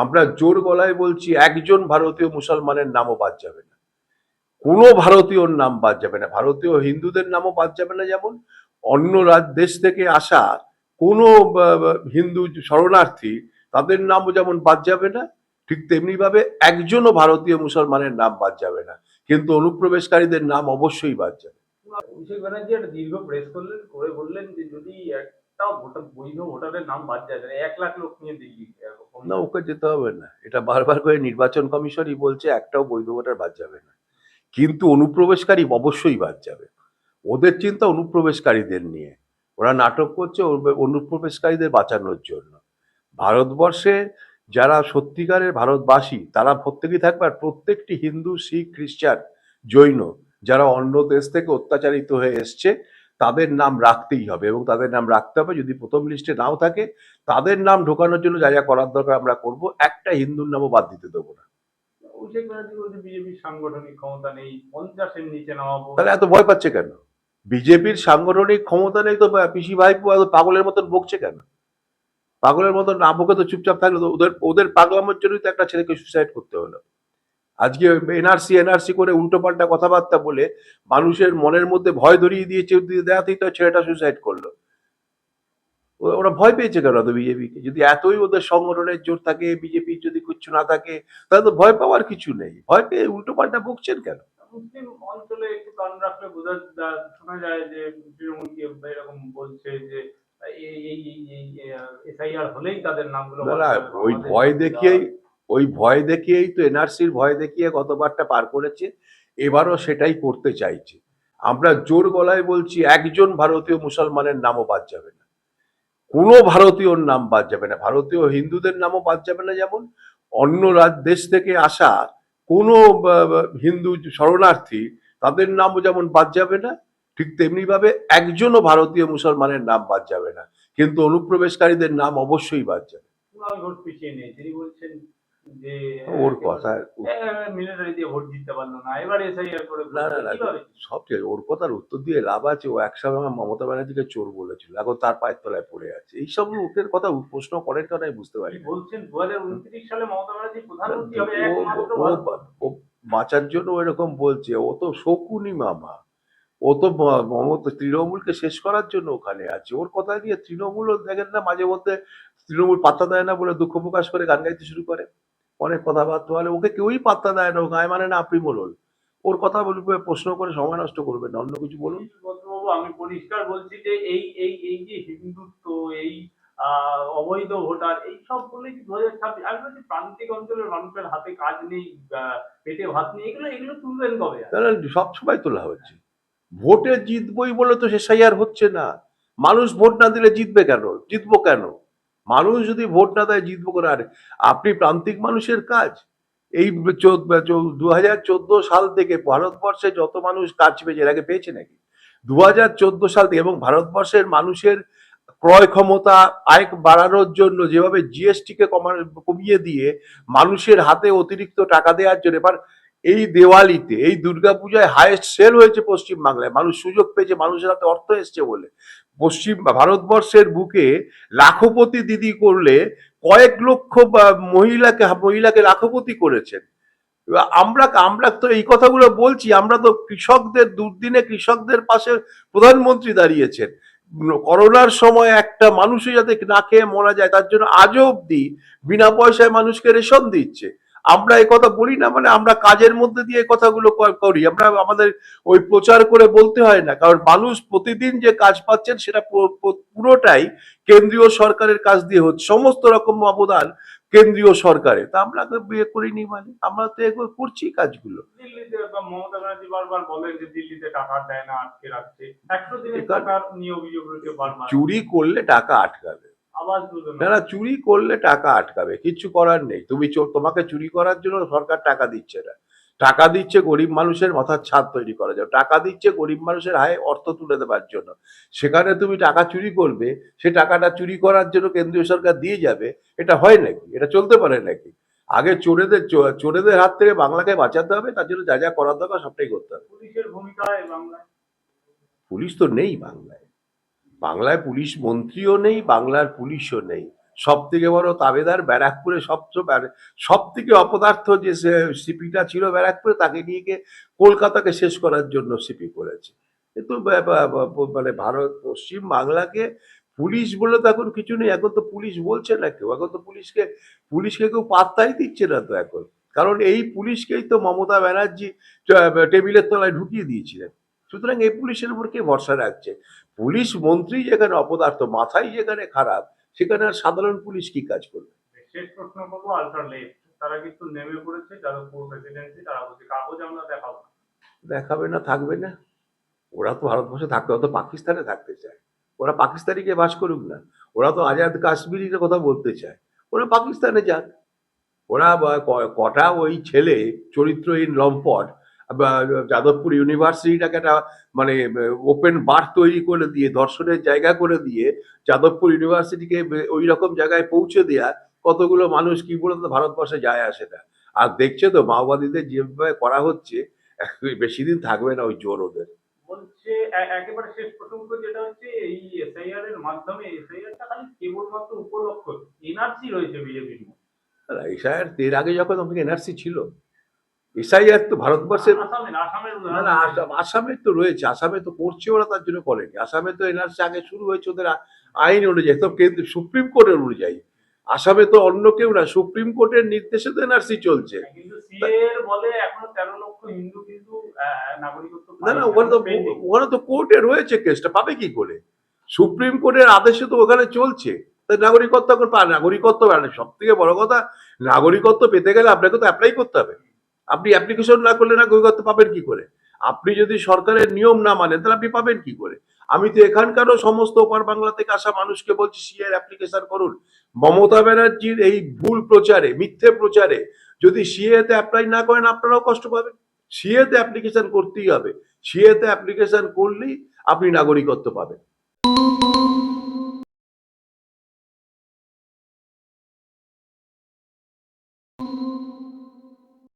আমরা জোর গলায় বলছি, একজন ভারতীয় মুসলমানের নামও বাদ যাবে না। কোনো ভারতীয়র নাম বাদ যাবে না। ভারতীয় হিন্দুদের নামও বাদ যাবে না যেমন। অন্য রাজ, দেশ থেকে আসা কোনো হিন্দু শরণার্থী তাদের নামও যেমন বাদ যাবে না, ঠিক তেমনি ভাবে একজনও ভারতীয় মুসলমানের নাম বাদ যাবে না। কিন্তু অনুপ্রবেশকারীদের নাম অবশ্যই বাদ যাবে। অভিষেক ব্যানার্জি একটা দীর্ঘ প্রেস করলেন, করে বললেন যে যদি একটা ভোটার, বৈধ ভোটারের নাম বাদ যায় এক লাখ লোক নিয়ে দিল্লি। না, ওকে যেতে হবে না। এটা বারবার করে নির্বাচন কমিশনই বলছে, একটাও বৈধ ভোটার বাদ যাবে না। কিন্তু অনুপ্রবেশকারী অবশ্যই বাদ যাবে। ওদের চিন্তা অনুপ্রবেশকারীদের নিয়ে। ওরা নাটক করছে অনুপ্রবেশকারীদের বাঁচানোর জন্য। ভারতবর্ষে যারা সত্যিকারের ভারতবাসী, তারা প্রত্যেকেই থাকবে আর প্রত্যেকটি হিন্দু, শিখ, খ্রিস্টান, জৈন, যারা অন্য দেশ থেকে অত্যাচারিত হয়ে এসছে তাদের নাম রাখতেই হবে এবং তাদের নাম রাখতে হবে। যদি প্রথম লিস্টে নাও থাকে তাদের নাম ঢোকানোর জন্য যা যা করার দরকার আমরা করব একটা হিন্দুর নামও বাদ দিতে দেবো না। অভিষেক ব্যানার্জি বলছে বিজেপির সাংগঠনিক ক্ষমতা নেই পঞ্চাশের নিচে নামা তাহলে এত ভয় পাচ্ছে কেন? বিজেপির সাংগঠনিক ক্ষমতা নেই তো পিসি ভাইপো এত পাগলের মতন বকছে কেন? পাগলের মতন না বকে তো চুপচাপ থাকলে তো ওদের ওদের পাগলামের জন্যই তো একটা ছেলেকে সুসাইড করতে হলো। আজকে এনআরসি এনআরসি করে উল্টোপাল্টা কথাবার্তা বলে মানুষের মনের মধ্যে ভয় ধরিয়ে দিয়েছে দিয়ে দেওয়াতেই তো ছেলেটা সুইসাইড করল। ওরা ভয় পেয়েছে কেন তো বিজেপিকে যদি এতই ওদের সংগঠনের জোর থাকে বিজেপি যদি কিচ্ছু না থাকে তাহলে তো ভয় পাওয়ার কিছু নেই। ভয় পেয়ে উল্টোপাল্টা বকছেন কেন? মুসলিম অঞ্চলে একটু কান রাখলে বোঝা শোনা যায় যে তৃণমূল কি এরকম বলছে যে এই এই এই এসআইআর হলেই তাদের নামগুলো ওই ভয় দেখিয়েই ওই ভয় দেখিয়েই তো এনআরসির ভয় দেখিয়ে গতবারটা পার করেছে, এবারও সেটাই করতে চাইছে। আমরা জোর গলায় বলছি, একজন ভারতীয় মুসলমানের নামও বাদ যাবে না। কোনো ভারতীয়র নাম বাদ যাবে না। ভারতীয় হিন্দুদের নামও বাদ যাবে না যেমন। অন্য রাজ দেশ থেকে আসা কোনো হিন্দু শরণার্থী, তাদের নামও যেমন বাদ যাবে না, ঠিক তেমনি ভাবে একজনও ভারতীয় মুসলমানের নাম বাদ যাবে না। কিন্তু অনুপ্রবেশকারীদের নাম অবশ্যই বাদ যাবে। তিনি বলছেন যে ওর কথা মিলিটারি দিয়ে ভোট জিততে পারল না। এবার এসআইআর করে না না না সব ঠিক আছে। ওর কথার উত্তর দিয়ে লাভ আছে। ও একসময় আমার মমতা ব্যানার্জিকে চোর বলেছিল এখন তার পায়ের তলায় পড়ে আছে। এইসব লোকের কথা প্রশ্ন করেন কেন আমি বুঝতে পারি বলছেন? দু হাজার উনত্রিশ সালে মমতা ব্যানার্জি প্রধানমন্ত্রী হবে ও- একমাত্র ও- ভারতবর্ষ। ও বাঁচার জন্য এরকম বলছে ও তো শকুনি মামা। ও তো মমতা তৃণমূলকে শেষ করার জন্য ওখানে আছে। ওর কথা দিয়ে তৃণমূলও দেখেন না মাঝে মধ্যে তৃণমূল পাত্তা দেয় না বলে দুঃখ প্রকাশ করে গান গাইতে শুরু করে। অনেক কথাবার্তা বলে ওকে কেউই পাত্তা দেয় না গায়ে মানে না আপনি বলুন। ওর কথা বলবে প্রশ্ন করে সময় নষ্ট করবেন না অন্য কিছু বলুন। আমি পরিষ্কার বলছি যে এই এই এই যে হিন্দুত্ব এই অবৈধ ভোটার এই সব বলে কি দু হাজার ছাব্বিশ আমি বলছি প্রান্তিক অঞ্চলের মানুষের হাতে কাজ নেই পেটে ভাত নেই এগুলো এগুলো তুলবেন কবে? তাহলে সব সময় তোলা হচ্ছে। ভোটে জিতবই বলে তো শেষ আর হচ্ছে না। মানুষ ভোট না দিলে জিতবে কেন? জিতবো কেন? মানুষ যদি ভোট না দেয় জিতবো করে আর, আপনি প্রান্তিক মানুষের কাজ। এই দু হাজার চোদ্দ সাল থেকে ভারতবর্ষে যত মানুষ কাজ পেয়েছে, এর আগে পেয়েছে নাকি? দু হাজার চোদ্দ সাল থেকে এবং ভারতবর্ষের মানুষের ক্রয় ক্ষমতা আয় বাড়ানোর জন্য যেভাবে জিএসটি কে কমিয়ে দিয়ে মানুষের হাতে অতিরিক্ত টাকা দেওয়ার জন্য, এবার এই দেওয়ালিতে, এই দুর্গাপূজায় হায়েস্ট সেল হয়েছে পশ্চিমবাংলায়। মানুষ সুযোগ পেয়েছে, মানুষের হাতে অর্থ এসছে বলে। পশ্চিম ভারতবর্ষের বুকে লাখপতি দিদি করলে কয়েক লক্ষ মহিলাকে মহিলাকে লাখপতি করেছেন। আমরা আমরা তো এই কথাগুলো বলছি, আমরা তো কৃষকদের, দুর্দিনে কৃষকদের পাশে প্রধানমন্ত্রী দাঁড়িয়েছেন। করোনার সময় একটা মানুষই যাতে না খেয়ে মারা যায়, তার জন্য আজও অব্দি বিনা পয়সায় মানুষকে রেশন দিচ্ছে। আমরা এই কথা বলি না মানে আমরা কাজের মধ্যে দিয়ে এই কথাগুলো করি। আমরা আমাদের ওই প্রচার করে বলতে হয় না। কারণ মানুষ প্রতিদিন যে কাজ পাচ্ছেন সেটা পুরোটাই কেন্দ্রীয় সরকারের কাজ দিয়ে হচ্ছে। সমস্ত রকম অবদান কেন্দ্রীয় সরকারে। তা আমরা তো বিয়ে করিনি মানে। আমরা তো এগুলো করছি কাজগুলো। দিল্লিতে মমতা ব্যানার্জি বারবার বলেন যে দিল্লিতে টাকা দেয় না আটকে রাখছে। একশো দিনের টাকার নিয়ে অভিযোগ রয়েছে বারবার চুরি করলে টাকা আটকাবে। না। না চুরি করলে টাকা আটকাবে কিচ্ছু করার নেই। তুমি তোমাকে চুরি করার জন্য সরকার টাকা দিচ্ছে না। টাকা দিচ্ছে গরিব মানুষের মাথার ছাদ তৈরি করার জন্য। টাকা দিচ্ছে গরিব মানুষের হায় অর্থ তুলে দেওয়ার জন্য। সেখানে তুমি টাকা চুরি করবে সে টাকাটা চুরি করার জন্য কেন্দ্রীয় সরকার দিয়ে যাবে এটা হয় নাকি? এটা চলতে পারে নাকি? আগে চোরেদের চোরেদের হাত থেকে বাংলাকে বাঁচাতে হবে তার জন্য যা যা করার দরকার সবটাই করতে হবে। পুলিশের ভূমিকা পুলিশ তো নেই বাংলায়। বাংলায় পুলিশ মন্ত্রীও নেই, বাংলার পুলিশও নেই। সব থেকে বড় তাবেদার ব্যারাকপুরে সবচেয়ে সব থেকে অপদার্থ যে সিপিটা ছিল ব্যারাকপুরে, তাকে নিয়ে গিয়ে কলকাতাকে শেষ করার জন্য সিপি করেছে। কিন্তু মানে ভারত, পশ্চিম বাংলাকে পুলিশ বলে তো এখন কিছু নেই, এখন তো পুলিশ বলছে না কেউ, এখন তো পুলিশকে পুলিশকে কেউ পাত্তাই দিচ্ছে না তো এখন। কারণ এই পুলিশকেই তো মমতা ব্যানার্জি টেবিলের তলায় ঢুকিয়ে দিয়েছিলেন। সুতরাং এই পুলিশের উপর কে ভরসা রাখছে? পুলিশ মন্ত্রী যেখানে অপদার্থ মাথায় যেখানে খারাপ সেখানে আর সাধারণ পুলিশ কি কাজ করবে? শেষ প্রশ্ন করব আলট্রা লেফট তারা কিন্তু নেমে পড়েছে যাদবপুর প্রেসিডেন্সি তারা বলছে কাগজ আমরা দেখাবো না। দেখাবে না থাকবে না। ওরা তো ভারতবর্ষে থাকতে ওরা তো পাকিস্তানে থাকতে চায়। ওরা পাকিস্তানিকে বাস করুক না। ওরা তো আজাদ কাশ্মীরের কথা বলতে চায়। ওরা পাকিস্তানে যাক। ওরা কটা ওই ছেলে চরিত্রহীন লম্পট যাদবপুর ইউনিভার্সিটিটাকে একটা মানে ওপেন বার তৈরি করে দিয়ে দর্শনের জায়গা করে দিয়ে যাদবপুর ইউনিভার্সিটিকে ওই রকম জায়গায় পৌঁছে দেয়া কতগুলো মানুষ কি বলে তো ভারতবর্ষে যায় আসে না। আর দেখছে তো মাওবাদীদের যেভাবে করা হচ্ছে বেশি দিন থাকবে না ওই জোর ওদের। বলছে একেবারে শেষ প্রসঙ্গ যেটা হচ্ছে এই এসআইআর এর মাধ্যমে এসআইআরটা খালি কেবলমাত্র উপলক্ষ এনআরসি রয়েছে বিজেপির এসআইআর এর আগে যখন এনআরসি ছিল এসআইআর তো ভারতবর্ষের না না আসাম আসামে তো রয়েছে আসামে তো করছে ওরা তার জন্য করেনি। আসামে তো এনআরসি আগে শুরু হয়েছে ওদের আইন অনুযায়ী তো কেন্দ্র সুপ্রিম কোর্টের অনুযায়ী। আসামে তো অন্য কেউ না সুপ্রিম কোর্টের নির্দেশে তো এনআরসি চলছে। নাগরিকত্ব না না ওখানে তো ওখানে তো কোর্টে রয়েছে কেসটা পাবে কি করে? সুপ্রিম কোর্টের আদেশে তো ওখানে চলছে। তা নাগরিকত্ব এখন পা নাগরিকত্ব মানে সব থেকে বড় কথা নাগরিকত্ব পেতে গেলে আপনাকে তো অ্যাপ্লাই করতে হবে। আপনি অ্যাপ্লিকেশন না করলে না নাগরিকত্ব পাবেন কি করে? আপনি যদি সরকারের নিয়ম না মানেন, তাহলে আপনি পাবেন কি করে? আমি তো এখানকারও সমস্ত ওপার বাংলা থেকে আসা মানুষকে বলছি সিএর অ্যাপ্লিকেশন করুন। মমতা ব্যানার্জির এই ভুল প্রচারে, মিথ্যে প্রচারে, যদি সিএতে অ্যাপ্লাই না করেন, আপনারাও কষ্ট পাবেন। সিএতে অ্যাপ্লিকেশন করতেই হবে। সিএতে অ্যাপ্লিকেশন করলেই আপনি নাগরিকত্ব পাবেন।